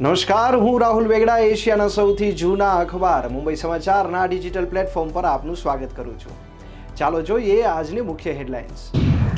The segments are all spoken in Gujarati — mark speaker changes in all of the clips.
Speaker 1: નમસ્કાર, હું રાહુલ વેગડા, એશિયાના સૌથી જૂના અખબાર, મુંબઈ સમાચારના ડિજિટલ પ્લેટફોર્મ પર આપનું સ્વાગત કરું છું. ચાલો જોઈએ આજની મુખ્ય હેડલાઇન્સ.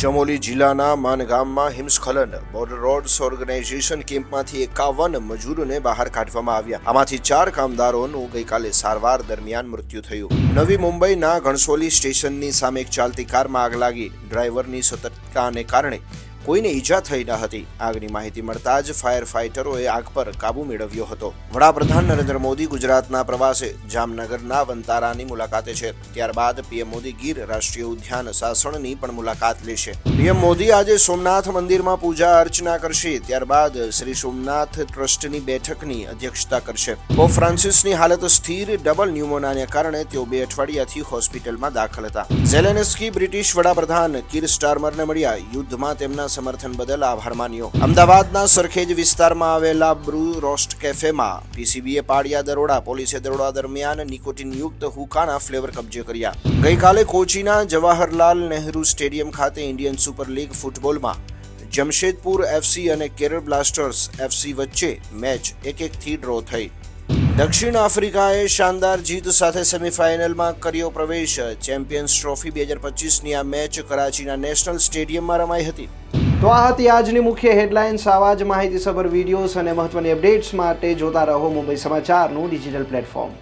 Speaker 2: ચમોલી જિલ્લાના માનગામમાં હિમસ્ખલન, બોર્ડર રોડ્સ ઓર્ગેનાઇઝેશન કેમ્પમાંથી એકાવન મજૂરોને બહાર કાઢવામાં આવ્યા. આમાંથી ચાર કામદારોનું ગઈકાલે સારવાર દરમિયાન મૃત્યુ થયું. નવી મુંબઈના ઘણસોલી સ્ટેશનની સામે એક ચાલતી કારમાં આગ લાગી. ડ્રાઈવરની સતર્કતાને કારણે કોઈને ઈજા થઈ ન હતી. આગની માહિતી મળતા જ ફાયર ફાઇટરોએ આગ પર કાબુ મેળવ્યો હતો. વડાપ્રધાન નરેન્દ્ર મોદી ગુજરાતના પ્રવાસે જામનગરના વંતારાની મુલાકાતે છે. ત્યારબાદ પીએમ મોદી ગીર રાષ્ટ્રીય ઉદ્યાન સાસણની પણ મુલાકાત લેશે. પીએમ મોદી આજે સોમનાથ મંદિરમાં પૂજા અર્ચના કરશે. ત્યારબાદ શ્રી સોમનાથ ટ્રસ્ટની બેઠકની અધ્યક્ષતા કરશે. પોપ ફ્રાન્સિસની હાલત સ્થિર, ડબલ ન્યુમોનિયાને કારણે તેઓ બે અઠવાડિયાથી હોસ્પિટલમાં દાખલ હતા. ઝેલેન્સ્કી બ્રિટિશ વડાપ્રધાન કીર સ્ટારમરને મળ્યા. યુદ્ધમાં તેમના સમર્થન બદલ આભાર માન્યો. અમદાવાદના સરખેજ વિસ્તારમાં આવેલા બ્રુ રોસ્ટ કેફેમાં પીસીબીએ પાડ્યા દરોડા, પોલીસે દરોડા દરમિયાન નિકોટિન યુક્ત હુકાના ફ્લેવર કબજે કર્યા. ગઈકાલે કોચીના જવાહરલાલ નેહરુ સ્ટેડિયમ ખાતે ઇન્ડિયન સુપર લીગ ફૂટબોલમાં જમશેદપુર એફસી અને કેરળ બ્લાસ્ટર્સ એફસી વચ્ચે મેચ એક એકથી ડ્રો થઈ. દક્ષિણ આફ્રિકાએ શાનદાર જીત સાથે સેમીફાઇનલમાં કર્યો પ્રવેશ. ચેમ્પિયન્સ ટ્રોફી બે હજાર પચીસની આ મેચ કરાચીના નેશનલ સ્ટેડિયમમાં રમાઈ હતી.
Speaker 1: તો આ હતી આજની મુખ્ય હેડલાઇન્સ. આવા જ માહિતીસભર વિડીયોઝ અને મહત્વની અપડેટ્સ માટે જોતા રહો મુંબઈ સમાચારનું ડિજિટલ પ્લેટફોર્મ.